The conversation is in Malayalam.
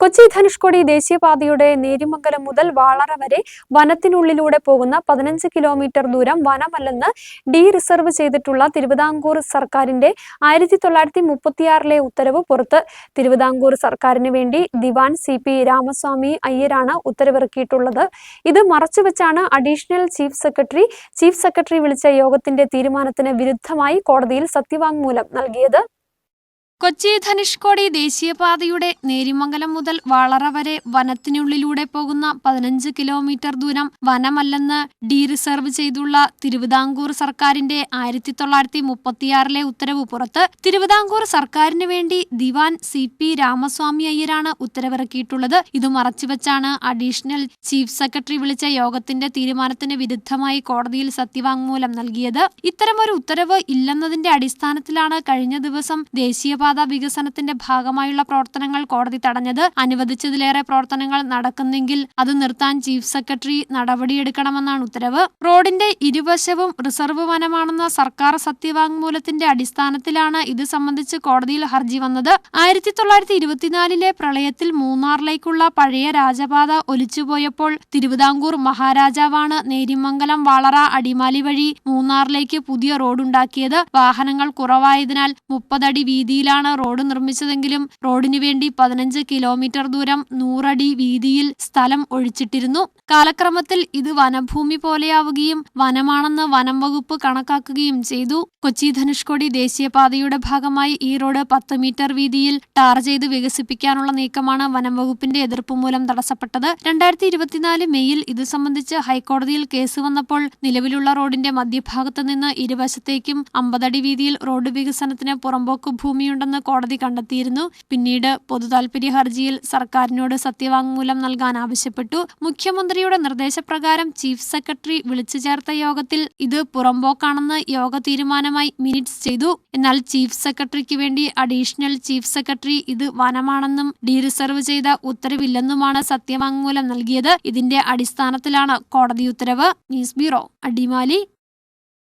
കൊച്ചി ധനുഷ്കോടി ദേശീയപാതയുടെ നേരിമംഗലം മുതൽ വാളറ വരെ വനത്തിനുള്ളിലൂടെ പോകുന്ന പതിനഞ്ച് കിലോമീറ്റർ ദൂരം വനമല്ലെന്ന് ഡി റിസർവ് ചെയ്തിട്ടുള്ള തിരുവിതാംകൂർ സർക്കാരിന്റെ ആയിരത്തി തൊള്ളായിരത്തി മുപ്പത്തിയാറിലെ ഉത്തരവ് പുറത്ത്. തിരുവിതാംകൂർ സർക്കാരിന് വേണ്ടി ദിവാൻ സി പി രാമസ്വാമി അയ്യരാണ് ഉത്തരവിറക്കിയിട്ടുള്ളത്. ഇത് മറച്ചുവെച്ചാണ് additional chief secretary chief secretary വിളിച്ച യോഗത്തിന്റെ തീരുമാനത്തിന് വിരുദ്ധമായി കോടതിയിൽ സത്യവാങ്മൂലം നൽകിയത്. കൊച്ചി ധനുഷ്കോടി ദേശീയപാതയുടെ നേരിമംഗലം മുതൽ വളറ വരെ വനത്തിനുള്ളിലൂടെ പോകുന്ന പതിനഞ്ച് കിലോമീറ്റർ ദൂരം വനമല്ലെന്ന് ഡി റിസർവ് ചെയ്തുള്ള തിരുവിതാംകൂർ സർക്കാരിന്റെ ആയിരത്തി തൊള്ളായിരത്തി മുപ്പത്തിയാറിലെ ഉത്തരവ് പുറത്ത് തിരുവിതാംകൂർ സർക്കാരിന് വേണ്ടി ദിവാൻ സി പി രാമസ്വാമി അയ്യരാണ് ഉത്തരവിറക്കിയിട്ടുള്ളത്. ഇത് മറച്ചുവെച്ചാണ് അഡീഷണൽ ചീഫ് സെക്രട്ടറി വിളിച്ച യോഗത്തിന്റെ തീരുമാനത്തിന് വിരുദ്ധമായി കോടതിയിൽ സത്യവാങ്മൂലം നൽകിയത്. ഇത്തരമൊരു ഉത്തരവ് ഇല്ലെന്നതിന്റെ അടിസ്ഥാനത്തിലാണ് കഴിഞ്ഞ ദിവസം ദേശീയപാത വികസനത്തിന്റെ ഭാഗമായുള്ള പ്രവർത്തനങ്ങൾ കോടതി തടഞ്ഞത്. അനുവദിച്ചതിലേറെ പ്രവർത്തനങ്ങൾ നടക്കുന്നെങ്കിൽ അത് നിർത്താൻ ചീഫ് സെക്രട്ടറി നടപടിയെടുക്കണമെന്നാണ് ഉത്തരവ്. റോഡിന്റെ ഇരുവശവും റിസർവ് വനമാണെന്ന സർക്കാർ സത്യവാങ്മൂലത്തിന്റെ അടിസ്ഥാനത്തിലാണ് ഇത് സംബന്ധിച്ച് കോടതിയിൽ ഹർജി വന്നത്. ആയിരത്തി തൊള്ളായിരത്തി ഇരുപത്തിനാലിലെ പ്രളയത്തിൽ മൂന്നാറിലേക്കുള്ള പഴയ രാജപാത ഒലിച്ചുപോയപ്പോൾ തിരുവിതാംകൂർ മഹാരാജാവാണ് നേരിമംഗലം വളറ അടിമാലി വഴി മൂന്നാറിലേക്ക് പുതിയ റോഡുണ്ടാക്കിയത്. വാഹനങ്ങൾ കുറവായതിനാൽ മുപ്പതടി വീതിയിലാണ് റോഡ് നിർമ്മിച്ചതെങ്കിലും റോഡിനു വേണ്ടി പതിനഞ്ച് കിലോമീറ്റർ ദൂരം നൂറടി വീതിയിൽ സ്ഥലം ഒഴിച്ചിട്ടിരുന്നു. കാലക്രമത്തിൽ ഇത് വനഭൂമി പോലെയാവുകയും വനമാണെന്ന് വനം വകുപ്പ് കണക്കാക്കുകയും ചെയ്തു. കൊച്ചി ധനുഷ്കോടി ദേശീയപാതയുടെ ഭാഗമായി ഈ റോഡ് പത്ത് മീറ്റർ വീതിയിൽ ടാർ ചെയ്ത് വികസിപ്പിക്കാനുള്ള നീക്കമാണ് വനം വകുപ്പിന്റെ എതിർപ്പ് മൂലം തടസ്സപ്പെട്ടത്. രണ്ടായിരത്തി ഇരുപത്തിനാല് മെയ്യിൽ ഇത് സംബന്ധിച്ച് ഹൈക്കോടതിയിൽ കേസ് വന്നപ്പോൾ നിലവിലുള്ള റോഡിന്റെ മധ്യഭാഗത്ത് നിന്ന് ഇരുവശത്തേക്കും അമ്പതടി വീതിയിൽ റോഡ് വികസനത്തിന് പുറമ്പോക്ക് ഭൂമിയുണ്ടെന്ന് കോടതി കണ്ടെത്തിയിരുന്നു. പിന്നീട് പൊതുതാൽപര്യ ഹർജിയിൽ സർക്കാരിനോട് സത്യവാങ്മൂലം നൽകാൻ ആവശ്യപ്പെട്ടു. മുഖ്യമന്ത്രിയുടെ നിർദ്ദേശപ്രകാരം ചീഫ് സെക്രട്ടറി വിളിച്ചു ചേർത്ത യോഗത്തിൽ ഇത് പുറമ്പോക്കാണെന്ന് യോഗ തീരുമാനമായി മിനിറ്റ്സ് ചെയ്തു. എന്നാൽ ചീഫ് സെക്രട്ടറിക്ക് വേണ്ടി അഡീഷണൽ ചീഫ് സെക്രട്ടറി ഇത് വനമാണെന്നും ഡീറിസർവ് ചെയ്ത ഉത്തരവില്ലെന്നുമാണ് സത്യവാങ്മൂലം നൽകിയത്. ഇതിന്റെ അടിസ്ഥാനത്തിലാണ് കോടതി ഉത്തരവ്. News bureau Adimali.